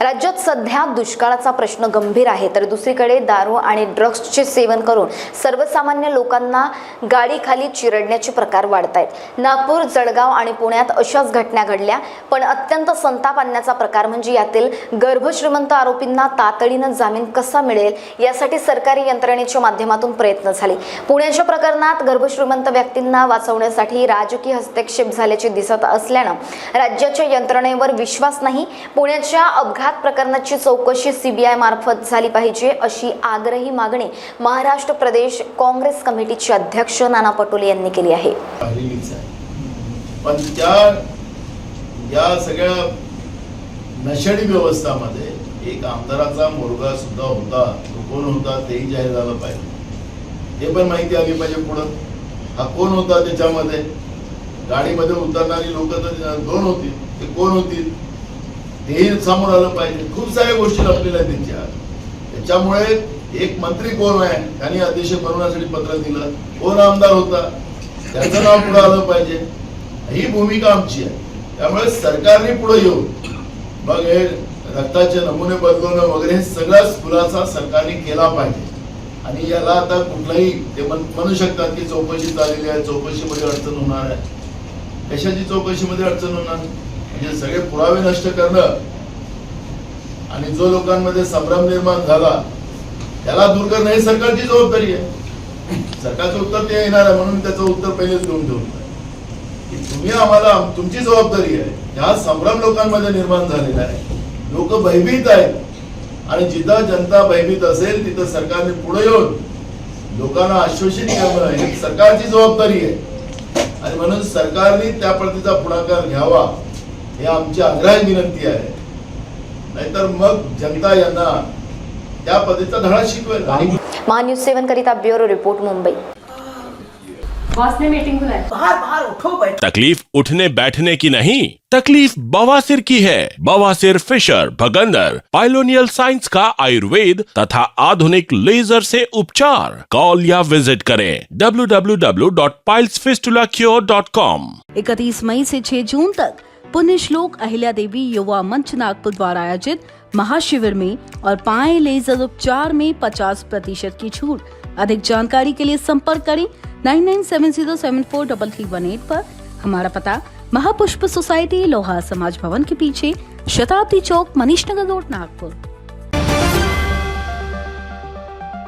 राज्यात सध्या दुष्काळाचा प्रश्न गंभीर आहे. तर दुसरीकडे दारू आणि ड्रग्सचे सेवन करून सर्वसामान्य लोकांना गाडीखाली चिरडण्याचे प्रकार वाढत आहेत नागपूर जळगाव आणि पुण्यात अशाच घटना घडल्या पण अत्यंत संताप आणण्याचा प्रकार म्हणजे यातील गर्भश्रीमंत आरोपींना तातडीनं जामीन कसा मिळेल यासाठी सरकारी यंत्रणेच्या माध्यमातून प्रयत्न झाले. पुण्याच्या प्रकरणात गर्भश्रीमंत व्यक्तींना वाचवण्यासाठी राजकीय हस्तक्षेप झाल्याचे दिसत असल्यानं राज्याच्या यंत्रणेवर विश्वास नाही पुण्याच्या अपघात प्रकरणाची चौकशी सीबीआय मार्फत झाली पाहिजे अशी आग्रही मागणी महाराष्ट्र प्रदेश काँग्रेस कमिटीचे अध्यक्ष नाना पटोले यांनी केली आहे. पण त्या या सगळ्या नशेडी व्यवस्थामध्ये एक आमदाराचा मुलगा सुद्धा होता तो कोण होता तेही जाहीर झालं पाहिजे. ते पण माहिती आली पाहिजे पुढं. हा कोण होता त्याच्यामध्ये? गाडीमध्ये उतरणारी लोक तर दोन होती. ते कोण होती? ते समोर आलं पाहिजे. खूप साऱ्या गोष्टी लपलेल्या आहेत त्यांच्या. त्याच्यामुळे एक मंत्री कोण आहे त्यांनी अध्यक्ष बनवण्यासाठी पत्र दिलं. कोण आमदार होता त्याचं नाव पुढे आलं पाहिजे. ही भूमिका आमची आहे. त्यामुळे सरकारने पुढे येऊन मग हे रक्ताचे नमुने बदलवणं वगैरे हे सगळाच खुलासा सरकारने केला पाहिजे. आणि याला आता कुठलाही ते म्हणू शकतात की चौकशी चाललेली आहे चौकशीमध्ये अडचण होणार आहे. कशाची चौकशीमध्ये अडचण होणार? म्हणजे सगळे पुरावे नष्ट करणं आणि जो लोकांमध्ये संभ्रम निर्माण झाला त्याला दूर करणं हे सरकारची जबाबदारी आहे. सरकारचं उत्तर ते येणार आहे म्हणून त्याचं उत्तर पहिलेच देऊन ठेवलं की तुम्ही आम्हाला तुमची जबाबदारी आहे. ह्या संभ्रम लोकांमध्ये निर्माण झालेला आहे. लोक भयभीत आहेत. आणि जिथं जनता भयभीत असेल तिथं सरकारने पुढे येऊन लोकांना आश्वासित करणं ही सरकारची जबाबदारी आहे. आणि म्हणून सरकारने त्या पद्धतीचा पुढाकार घ्यावा. हे आमची आग्रही विनंती आहे. नाहीतर मग जनता यांना त्या पद्धतीचा धडा शिकवेल. आणि महान्यूज सेवन करिता ब्युरो रिपोर्ट मुंबई. बॉस ने मीटिंग बुलाई. बाहर बाहर उठो बैठ तकलीफ़ उठने बैठने की नहीं तकलीफ़ बवासीर की है। बवासीर फिशर भगंदर पाइलोनियल साइंस का आयुर्वेद तथा आधुनिक लेजर से उपचार। कॉल या विज़िट करें www.pilesfistulacure.com इकतीस मई से 6 जून तक पुण्य श्लोक अहिल्या देवी युवा मंच नागपुर द्वारा आयोजित महाशिविर में और पाए लेजर उपचार में 50 प्रतिशत की छूट। अधिक जानकारी के लिए संपर्क करें nine nine seven zero seven four double three one eight पर। हमारा पता, महापुष्प सोसाइटी, लोहा समाज भवन के पीछे, शताब्दी चौक मनीष नगर रोड, नागपुर।